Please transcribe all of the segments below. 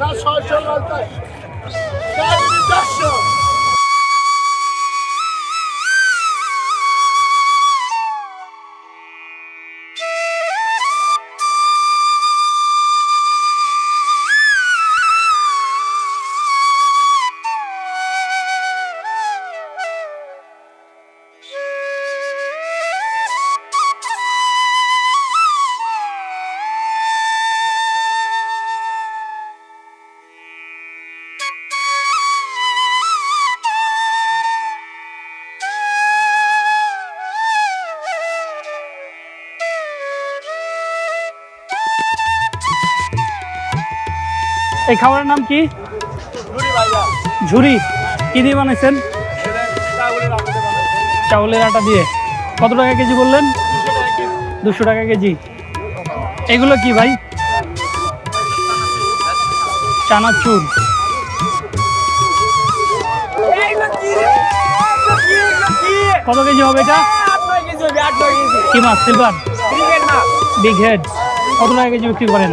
না ছয়শো পঞ্চাশ চার কেজি চারশো এই খাবারের নাম কি? ঝুড়ি কি দিয়ে বানাইছেন? চাউলের চাউলের আটা দিয়ে। কত টাকা কেজি বললেন? দুশো টাকা কেজি। এগুলো কি ভাই? চানাচুর। কত কেজি হবে এটা? কি মাছ? সিলভার? Big head. কত টাকা কেজি বিক্রি করেন?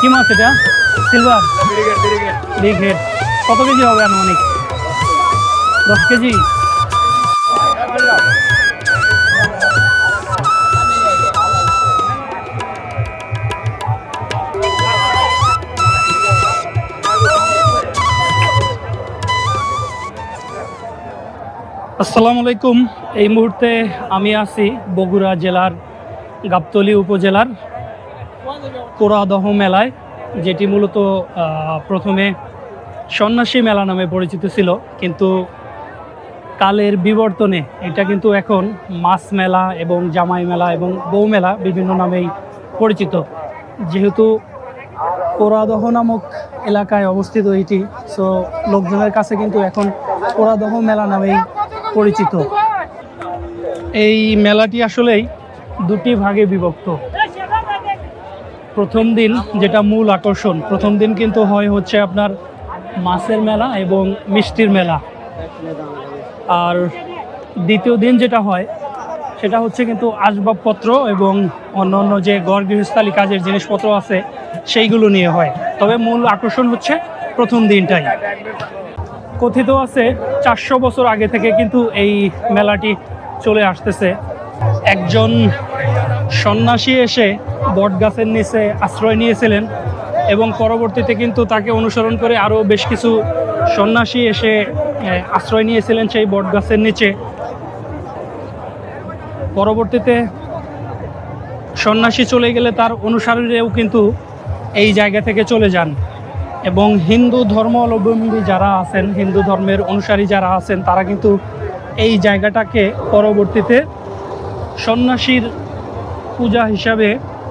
কি মাছ এটা? সিলভার বিগ হেড কত কেজি হবে আনুমানিক? দশ কেজি? আসসালামু আলাইকুম। এই মুহূর্তে আমি আছি বগুড়া জেলার গাবতলী উপজেলার কোরাদহ মেলায়, যেটি মূলত প্রথমে সন্ন্যাসী মেলা নামে পরিচিত ছিল, কিন্তু কালের বিবর্তনে এটা কিন্তু এখন মাছ মেলা এবং জামাই মেলা এবং বউ মেলা বিভিন্ন নামেই পরিচিত। যেহেতু পোড়াদহ নামক এলাকায় অবস্থিত এটি সো লোকজনের কাছে কিন্তু এখন পোড়াদহ মেলা নামেই পরিচিত। এই মেলাটি আসলেই দুটি ভাগে বিভক্ত। প্রথম দিন যেটা মূল আকর্ষণ। প্রথম দিন কিন্তু হয় হচ্ছে আপনার মাছের মেলা এবং মিষ্টির মেলা। আর দ্বিতীয় দিন যেটা হয়, সেটা হচ্ছে কিন্তু আসবাবপত্র এবং অন্য অন্য যে গড় গৃহস্থালী কাজের জিনিসপত্র আছে, সেইগুলো নিয়ে হয়। তবে মূল আকর্ষণ হচ্ছে প্রথম দিনটাই। কথিত আছে, চারশো বছর আগে থেকে কিন্তু এই মেলাটি চলে আসতেছে। একজন সন্ন্যাসী এসে বটগাছের নিচে আশ্রয় নিয়েছিলেন এবং পরবর্তীতে কিন্তু তাকে অনুসরণ করে আরও বেশ কিছু সন্ন্যাসী এসে আশ্রয় নিয়েছিলেন সেই বটগাছের নিচে। পরবর্তীতে সন্ন্যাসী চলে গেলে তার অনুসারীরাও কিন্তু এই জায়গা থেকে চলে যান এবং হিন্দু ধর্মাবলম্বী যারা আছেন, হিন্দু ধর্মের অনুসারী যারা আছেন, তারা কিন্তু এই জায়গাটাকে পরবর্তীতে সন্ন্যাসীর পূজা হিসাবে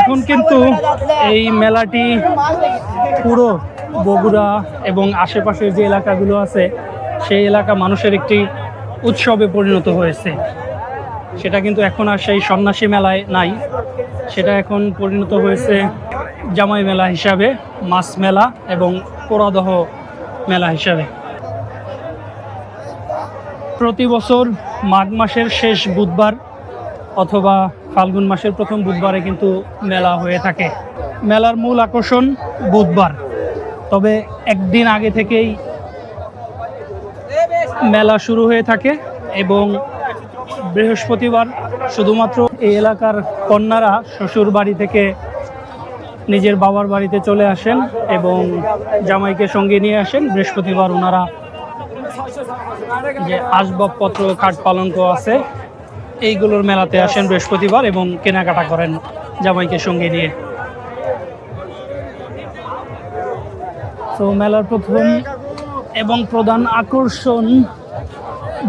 এখন কিন্তু এই মেলাটি পুরো বগুড়া এবং আশেপাশের যে এলাকাগুলো আছে, সেই এলাকা মানুষের একটি উৎসবে পরিণত হয়েছে। সেটা কিন্তু এখন আর সেই সন্ন্যাসী মেলায় নাই। সেটা এখন পরিণত হয়েছে জামাই মেলা হিসাবে, মাছ মেলা এবং পোড়াদহ মেলা হিসাবে। প্রতি বছর মাঘ মাসের শেষ বুধবার অথবা ফাল্গুন মাসের প্রথম বুধবারে কিন্তু মেলা হয়ে থাকে। মেলার মূল আকর্ষণ বুধবার। তবে একদিন আগে থেকেই মেলা শুরু হয়ে থাকে এবং বৃহস্পতিবার শুধুমাত্র এই এলাকার কন্যারা শ্বশুর বাড়ি থেকে নিজের বাবার বাড়িতে চলে আসেন এবং জামাইকে সঙ্গে নিয়ে আসেন। বৃহস্পতিবার ওনারা যে আসবাবপত্র, খাট পালঙ্ক আছে এইগুলোর মেলাতে আসেন বৃহস্পতিবার এবং কেনাকাটা করেন জামাইকে সঙ্গে নিয়ে। তো মেলার প্রথম এবং প্রধান আকর্ষণ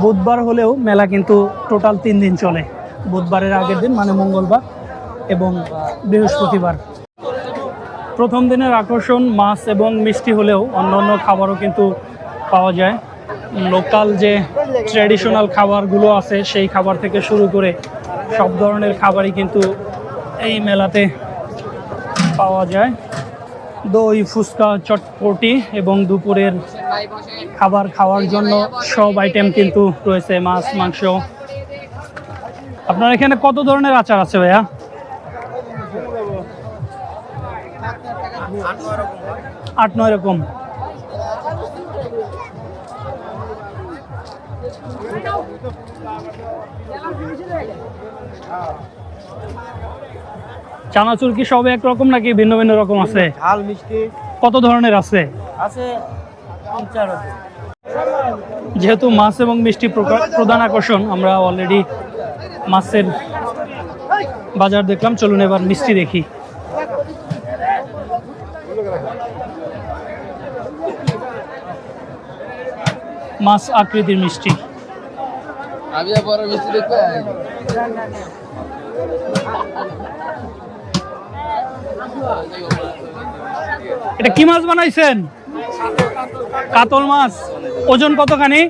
বুধবার হলেও মেলা কিন্তু টোটাল তিন দিন চলে। বুধবারের আগের দিন মানে মঙ্গলবার এবং বৃহস্পতিবার। প্রথম দিনের আকর্ষণ, মাছ এবং মিষ্টি হলেও অন্যান্য খাবারও কিন্তু পাওয়া যায়। লোকাল যে ট্র্যাডিশনাল খাবারগুলো আছে, সেই খাবার থেকে শুরু করে সব ধরনের খাবারই কিন্তু এই মেলাতে পাওয়া যায়। দই, ফুচকা, চটপটি এবং দুপুরের খাবার খাওয়ার জন্য সব আইটেম কিন্তু রয়েছে, মাছ, মাংস। আপনার এখানে কত ধরনের আচার আছে ভাইয়া? আট নয় রকম। চানাচুর কি সব একরকম নাকি ভিন্ন ভিন্ন রকম আছে? ঝাল মিষ্টি। কত ধরনের আছে? আছে। যেহেতু মাছ এবং মিষ্টি প্রধান আকর্ষণ আমরা অলরেডি মাছের বাজার দেখলাম। চলুন এবার মিষ্টি দেখি। মাছ আকৃতির মিষ্টি। আমি মিষ্টি দেখবে এটা কি মাছ বানাইছেন? কাতল মাছ। ওজন কতখানি?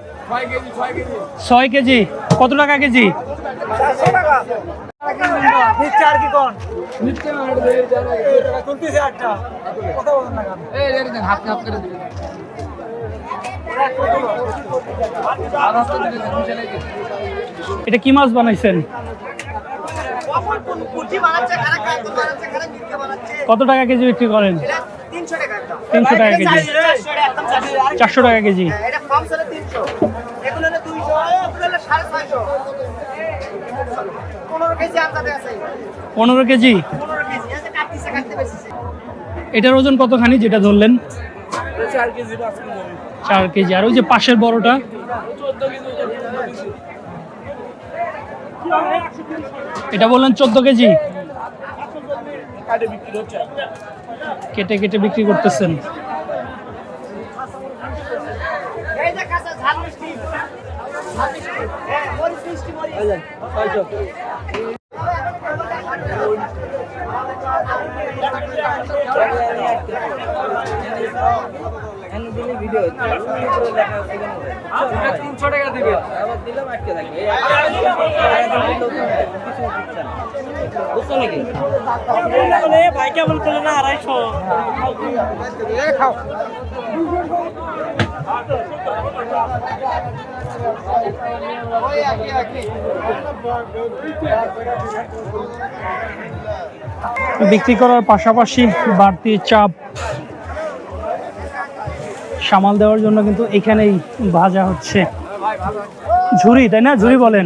ছয় কেজি। কত টাকা কেজি? হাফ করে এটা কি মাছ বানাইছেন? কত টাকা কেজি বিক্রি করেন? তিনশো টাকা কেজি। চারশো টাকা কেজি। পনেরো কেজি? এটার ওজন কতখানি যেটা ধরলেন? চার কেজি আর ওই যে পাশের বড়টা। এটা বললেন চোদ্দ কেজি। কেটে কেটে বিক্রি করতেছেন। তিনশো টাকা দিবেন ভাই। কেমন করল না। আড়াইশো বিক্রি করার পাশাপাশি বাড়তি চাপ সামাল দেওয়ার জন্য কিন্তু এখানেই ভাজা হচ্ছে। ঝুরি তাই না? ঝুরি বলেন।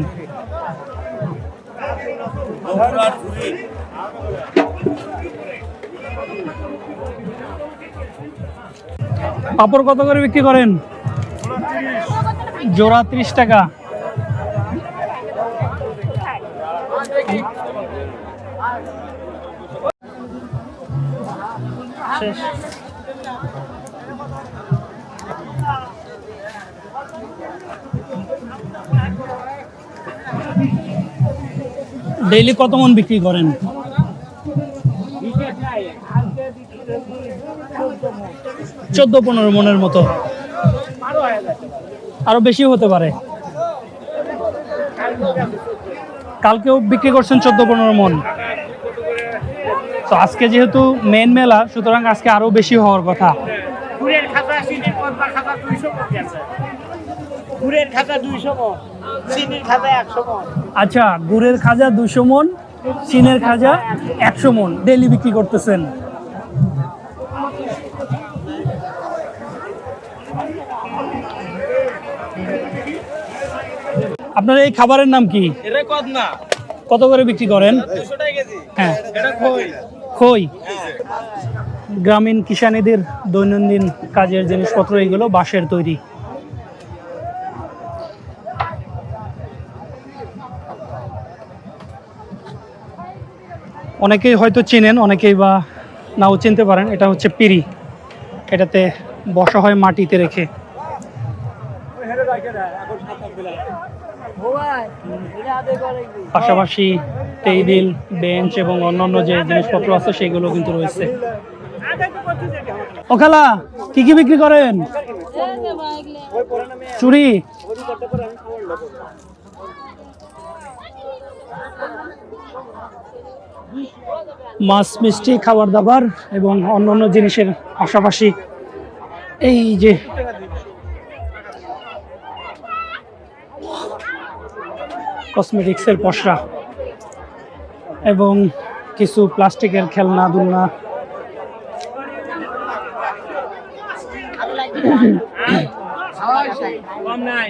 পাপড় কত করে বিক্রি করেন? জোড়া ত্রিশ টাকা। শেষ। ডেইলি কত মন বিক্রি করেন? চোদ্দ পনেরো মনের মতো। আরও বেশি হতে পারে। কালকেও বিক্রি করছেন চোদ্দ পনেরো মন। তো আজকে যেহেতু মেন মেলা, সুতরাং আজকে আরও বেশি হওয়ার কথা। খাতা দুইশো মন। চিনির খাতা একশো মন। আচ্ছা গুড়ের খাজা দুশো মন চিনের খাজা একশো মন। ডেলি বিক্রি করতেছেন। আপনার এই খাবারের নাম কি? কত করে বিক্রি করেন? দুশো টাকা কেজি। হ্যাঁ। এটা কই খই। গ্রামীণ কিষানীদের দৈনন্দিন কাজের জিনিসপত্র এগুলো বাঁশের তৈরি। অনেকেই হয়তো চেনেন অনেকেই বা নাও চিনতে পারেন এটা হচ্ছে পিড়ি। এটাতে বসা হয় মাটিতে রেখে। পাশাপাশি টেবিল বেঞ্চ এবং অন্যান্য যে জিনিসপত্র আছে সেগুলো কিন্তু রয়েছে। ওখালা খালা কি কি বিক্রি করেন? চুরি মাছ মিষ্টি খাবার দাবার এবং অন্যান্য জিনিসের পাশাপাশি এই যে কসমেটিক্সের পসরা এবং কিছু প্লাস্টিকের খেলনা দুলনা। কম নাই।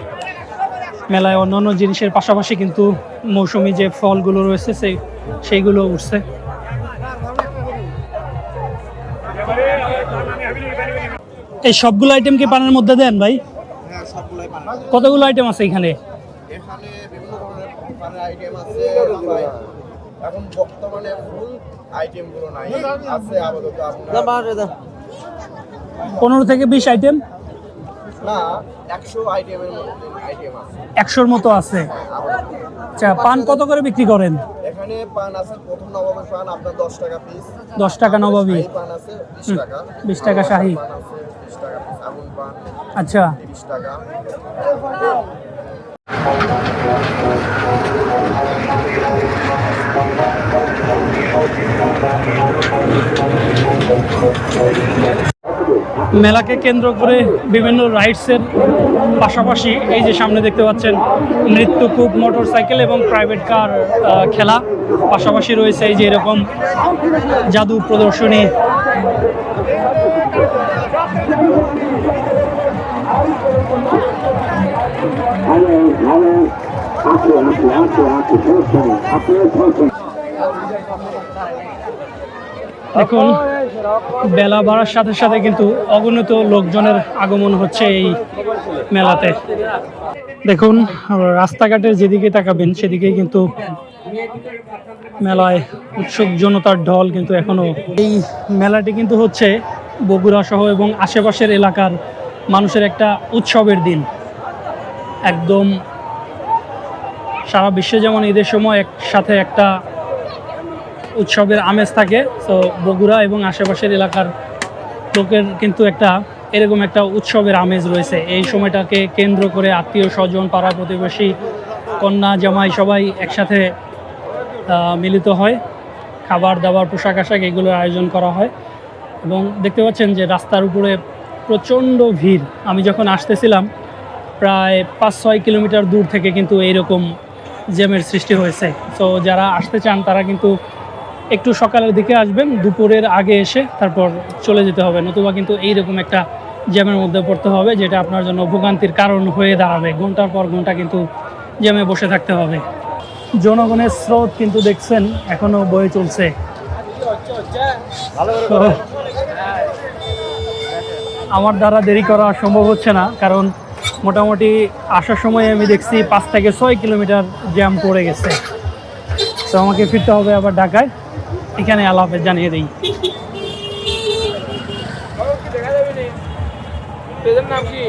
মেলায় অন্যান্য জিনিসের পাশাপাশি কিন্তু মৌসুমি যে ফলগুলো রয়েছে সেই সেইগুলো উঠছে। এই সবগুলো আইটেম কি পানের মধ্যে দেন ভাই? কতগুলো আইটেম আছে এখানে? এখানে বিভিন্ন ধরনের পানের আইটেম আছে ভাই। এখন বর্তমানে ফুল আইটেমগুলো নাই। আছে আপাতত পনেরো থেকে বিশ আইটেম না একশোর মতো আছে। আচ্ছা পান কত করে বিক্রি করেন? এখানে পান আছে প্রথম নবমের পান আপনার দশ টাকা পিস দশ টাকা নবাবি। পান আছে বিশ টাকা। 20 টাকা শাহী। পান আছে বিশ টাকা পান আচ্ছা তিরিশ টাকা মেলাকে কেন্দ্র করে বিভিন্ন রাইডসের পাশাপাশি এই যে সামনে দেখতে পাচ্ছেন নৃত্যকূপ মোটর সাইকেল এবং প্রাইভেট কার খেলা। পাশাপাশি রয়েছে এই যে এরকম জাদু প্রদর্শনী। দেখুন বেলা বাড়ার সাথে সাথে কিন্তু অগণিত লোকজনের আগমন হচ্ছে এই মেলাতে। দেখুন রাস্তাঘাটের যেদিকে তাকাবেন, সেদিকেই কিন্তু মেলায় উৎসুক জনতার ঢল কিন্তু এখনও। এই মেলাটি কিন্তু হচ্ছে বগুড়া সহ এবং আশেপাশের এলাকার মানুষের একটা উৎসবের দিন। একদম সারা বিশ্বে যেমন ঈদের সময় একসাথে একটা উৎসবের আমেজ থাকে। তো বগুড়া এবং আশেপাশের এলাকার লোকের কিন্তু একটা এরকম একটা উৎসবের আমেজ রয়েছে। এই সময়টাকে কেন্দ্র করে আত্মীয় স্বজন, পাড়া প্রতিবেশী, কন্যা, জামাই সবাই একসাথে মিলিত হয়। খাবার দাবার, পোশাক আশাক এগুলোর আয়োজন করা হয়। এবং দেখতে পাচ্ছেন যে রাস্তার উপরে প্রচণ্ড ভিড়। আমি যখন আসতেছিলাম, প্রায় পাঁচ ছয় কিলোমিটার দূর থেকে কিন্তু এইরকম জ্যামের সৃষ্টি হয়েছে। তো যারা আসতে চান, তারা কিন্তু একটু সকালের দিকে আসবেন, দুপুরের আগে এসে তারপর চলে যেতে হবে। নতুবা কিন্তু এইরকম একটা জ্যামের মধ্যে পড়তে হবে, যেটা আপনার জন্য ভোগান্তির কারণ হয়ে দাঁড়াবে। ঘণ্টার পর ঘণ্টা কিন্তু জ্যামে বসে থাকতে হবে। জনগণের স্রোত কিন্তু দেখছেন, এখনও বয়ে চলছে। আমার দ্বারা দেরি করা সম্ভব হচ্ছে না, কারণ মোটামুটি আসার সময় আমি দেখছি পাঁচ থেকে ছয় কিলোমিটার জ্যাম পড়ে গেছে। তো আমাকে ফিরতে হবে আবার ঢাকায়। এখানে হাফেজ জানিয়ে দিই। নাম কি?